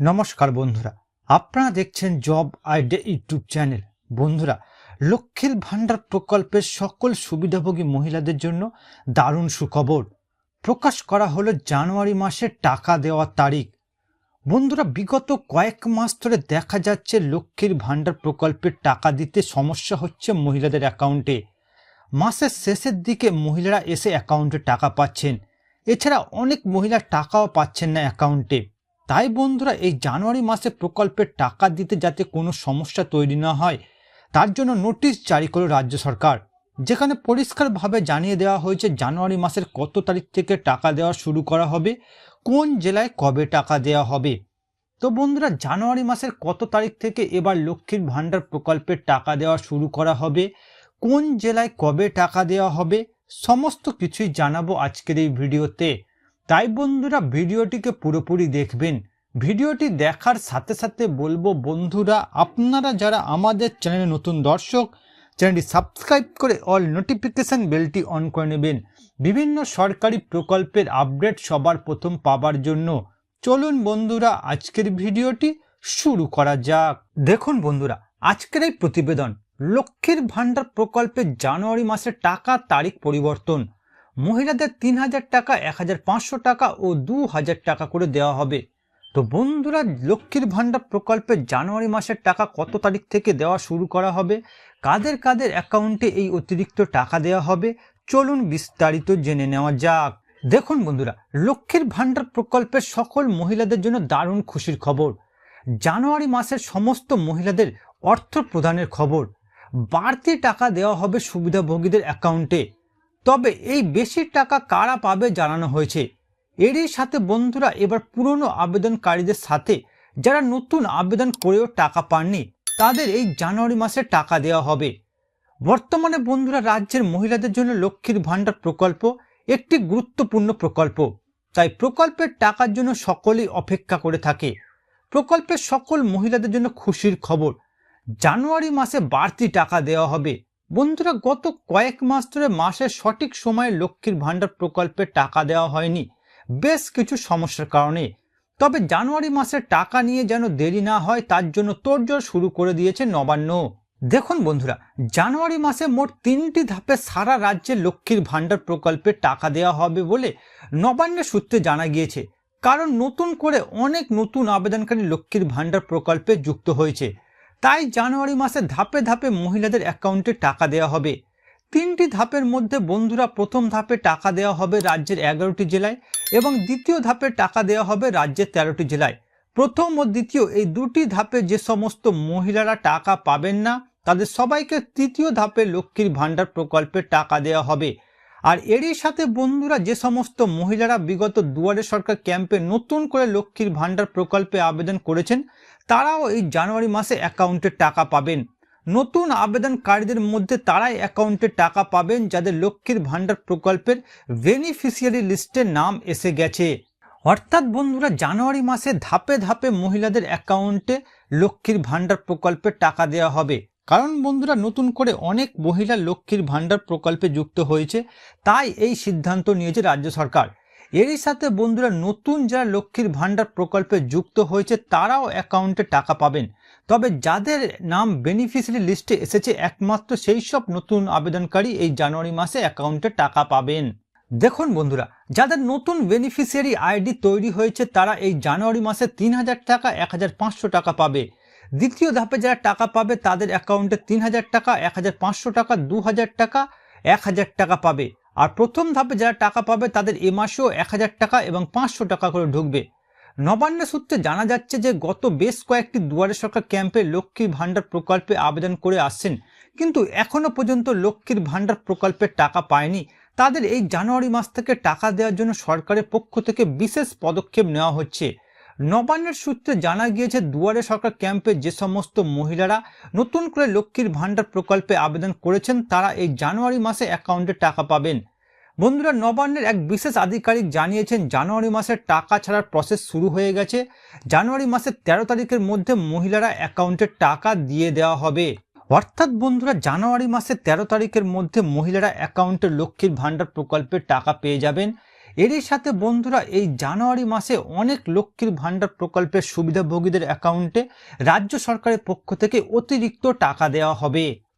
নমস্কার বন্ধুরা, আপনারা দেখছেন জব আইডে ইউটিউব চ্যানেল। বন্ধুরা, লক্ষ্মীর ভাণ্ডার প্রকল্পের সকল সুবিধাভোগী মহিলাদের জন্য দারুণ সুখবর। প্রকাশ করা হলো জানুয়ারি মাসে টাকা দেওয়ার তারিখ। বন্ধুরা, বিগত কয়েক মাস ধরে দেখা যাচ্ছে লক্ষ্মীর ভাণ্ডার প্রকল্পের টাকা দিতে সমস্যা হচ্ছে মহিলাদের অ্যাকাউন্টে। মাসের শেষের দিকে মহিলারা এসে অ্যাকাউন্টে টাকা পাচ্ছেন। এছাড়া অনেক মহিলা টাকাও পাচ্ছেন না অ্যাকাউন্টে। তাই বন্ধুরা এই জানুয়ারি মাসে প্রকল্পের টাকা দিতে যাতে কোনো সমস্যা তৈরি না হয়, তার জন্য নোটিশ জারি করল রাজ্য সরকার, যেখানে পরিষ্কারভাবে জানিয়ে দেওয়া হয়েছে জানুয়ারি মাসের কত তারিখ থেকে টাকা দেওয়া শুরু করা হবে, কোন জেলায় কবে টাকা দেওয়া হবে। তো বন্ধুরা, জানুয়ারি মাসের কত তারিখ থেকে এবার লক্ষ্মীর ভাণ্ডার প্রকল্পের টাকা দেওয়া শুরু করা হবে, কোন জেলায় কবে টাকা দেওয়া হবে, সমস্ত কিছুই জানাব আজকের এই ভিডিওতে। তাই বন্ধুরা ভিডিওটিকে পুরোপুরি দেখবেন। ভিডিওটি দেখার সাথে সাথে বলব বন্ধুরা, আপনারা যারা আমাদের চ্যানেলে নতুন দর্শক, চ্যানেলটি সাবস্ক্রাইব করে অল নোটিফিকেশান বেলটি অন করে নেবেন। বিভিন্ন সরকারি প্রকল্পের আপডেট সবার প্রথম পাবার জন্য। চলুন বন্ধুরা, আজকের ভিডিওটি শুরু করা যাক। দেখুন বন্ধুরা, আজকের এই প্রতিবেদন, লক্ষ্মীর ভাণ্ডার প্রকল্পের জানুয়ারি মাসের টাকা তারিখ পরিবর্তন। মহিলাদের তিন হাজার টাকা, এক হাজার পাঁচশো টাকা ও দু হাজার টাকা করে দেওয়া হবে। তো বন্ধুরা, লক্ষ্মীর ভাণ্ডার প্রকল্পে জানুয়ারি মাসের টাকা কত তারিখ থেকে দেওয়া শুরু করা হবে? কাদের কাদের অ্যাকাউন্টে এই অতিরিক্ত টাকা দেওয়া হবে? চলুন বিস্তারিত জেনে নেওয়া যাক। দেখুন বন্ধুরা, লক্ষ্মীর ভাণ্ডার প্রকল্পের সকল মহিলাদের জন্য দারুণ খুশির খবর। জানুয়ারি মাসের সমস্ত মহিলাদের অর্থ প্রদানের খবর। বাড়তি টাকা দেওয়া হবে সুবিধাভোগীদের অ্যাকাউন্টে। তবে এই বেশি টাকা কারা পাবে জানানো হয়েছে। এরই সাথে বন্ধুরা এবার পুরনো আবেদনকারীদের সাথে যারা নতুন আবেদন করেও টাকা পাননি, তাদের এই জানুয়ারি মাসে টাকা দেওয়া হবে। বর্তমানে বন্ধুরা রাজ্যের মহিলাদের জন্য লক্ষ্মীর ভাণ্ডার প্রকল্প একটি গুরুত্বপূর্ণ প্রকল্প। তাই প্রকল্পের টাকার জন্য সকলেই অপেক্ষা করে থাকে। প্রকল্পের সকল মহিলাদের জন্য খুশির খবর। জানুয়ারি মাসে বাড়তি টাকা দেওয়া হবে। বন্ধুরা, গত কয়েক মাস ধরে মাসের সঠিক সময়ে লক্ষ্মীর ভাণ্ডার প্রকল্পে টাকা দেওয়া হয়নি। বেশ কিছু সমস্যার কারণে। তবে জানুয়ারি মাসের টাকা নিয়ে যেন দেরি না হয়, তার জন্য তোড়জোড় শুরু করে দিয়েছে নবান্ন। দেখুন বন্ধুরা, জানুয়ারি মাসে মোট তিনটি ধাপে সারা রাজ্যে লক্ষ্মীর ভাণ্ডার প্রকল্পে টাকা দেওয়া হবে বলে নবান্নের সূত্রে জানা গিয়েছে। কারণ নতুন করে অনেক নতুন আবেদনকারী লক্ষ্মীর ভাণ্ডার প্রকল্পে যুক্ত হয়েছে। তাই জানুয়ারি মাসে ধাপে ধাপে মহিলাদের অ্যাকাউন্টে টাকা দেওয়া হবে। তিনটি ধাপের মধ্যে বন্ধুরা প্রথম ধাপে টাকা দেওয়া হবে রাজ্যের এগারোটি জেলায় এবং দ্বিতীয় ধাপে টাকা দেওয়া হবে রাজ্যের তেরোটি জেলায়। প্রথম ও দ্বিতীয় এই দুটি ধাপে যে সমস্ত মহিলারা টাকা পাবেন না, তাদের সবাইকে তৃতীয় ধাপে লক্ষ্মীর ভাণ্ডার প্রকল্পে টাকা দেওয়া হবে। আর এরই সাথে বন্ধুরা যে সমস্ত মহিলারা বিগত দুয়ারে সরকার ক্যাম্পে নতুন করে লক্ষ্মীর ভাণ্ডার প্রকল্পে আবেদন করেছেন তারাও এই জানুয়ারি মাসে অ্যাকাউন্টে টাকা পাবেন। নতুন আবেদনকারীদের মধ্যে তারাই অ্যাকাউন্টে টাকা পাবেন, যাদের লক্ষ্মীর ভাণ্ডার প্রকল্পের বেনিফিশিয়ারি লিস্টে নাম এসে গেছে। অর্থাৎ বন্ধুরা, জানুয়ারি মাসে ধাপে ধাপে মহিলাদের অ্যাকাউন্টে লক্ষ্মীর ভাণ্ডার প্রকল্পে টাকা দেওয়া হবে। কারণ বন্ধুরা, নতুন করে অনেক মহিলা লক্ষ্মীর ভাণ্ডার প্রকল্পে যুক্ত হয়েছে, তাই এই সিদ্ধান্ত নিয়েছে রাজ্য সরকার। এরই সাথে বন্ধুরা, নতুন যারা লক্ষ্মীর ভাণ্ডার প্রকল্পে যুক্ত হয়েছে, তারাও অ্যাকাউন্টে টাকা পাবেন। তবে যাদের নাম বেনিফিশিয়ারি লিস্টে এসেছে, একমাত্র সেই সব নতুন আবেদনকারী এই জানুয়ারি মাসে অ্যাকাউন্টে টাকা পাবেন। দেখুন বন্ধুরা, যাদের নতুন বেনিফিশিয়ারি আইডি তৈরি হয়েছে, তারা এই জানুয়ারি মাসে তিন হাজার টাকা, এক হাজার পাঁচশো টাকা পাবে। দ্বিতীয় ধাপে যারা টাকা পাবে, তাদের অ্যাকাউন্টে তিন হাজার টাকা, এক হাজার পাঁচশো টাকা, দু হাজার টাকা, এক হাজার টাকা পাবে। আর প্রথম ধাপে যারা টাকা পাবে তাদের এ মাসেও এক হাজার টাকা এবং পাঁচশো টাকা করে ঢুকবে। নবান্ন সূত্রে জানা যাচ্ছে যে গত বেশ কয়েকটি দুয়ারে সরকার ক্যাম্পে লক্ষ্মীর ভাণ্ডার প্রকল্পে আবেদন করে আসছেন। কিন্তু এখনও পর্যন্ত লক্ষ্মীর ভাণ্ডার প্রকল্পের টাকা পায়নি। তাদের এই জানুয়ারি মাস থেকে টাকা দেওয়ার জন্য সরকারের পক্ষ থেকে বিশেষ পদক্ষেপ নেওয়া হচ্ছে। নবান্নের সূত্রে জানা গিয়েছে, দুয়ারে সরকার ক্যাম্পে যে সমস্ত মহিলারা নতুন করে লক্ষ্মীর ভাণ্ডার প্রকল্পে আবেদন করেছেন, তারা এই জানুয়ারি মাসে অ্যাকাউন্টে টাকা পাবেন। বন্ধুরা, নবান্নের এক বিশেষ আধিকারিক জানিয়েছেন, জানুয়ারি মাসের টাকা ছাড়ার প্রসেস শুরু হয়ে গেছে। জানুয়ারি মাসের তেরো তারিখের মধ্যে মহিলারা অ্যাকাউন্টে টাকা দিয়ে দেওয়া হবে। অর্থাৎ বন্ধুরা, জানুয়ারি মাসের তেরো তারিখের মধ্যে মহিলারা অ্যাকাউন্টে লক্ষ্মীর ভাণ্ডার প্রকল্পের টাকা পেয়ে যাবেন। এরই সাথে বন্ধুরা, এই জানুয়ারি মাসে অনেক লক্ষ্মীর ভাণ্ডার প্রকল্পের সুবিধাভোগীদের অ্যাকাউন্টে রাজ্য সরকারের পক্ষ থেকে অতিরিক্ত টাকা দেওয়া হবে।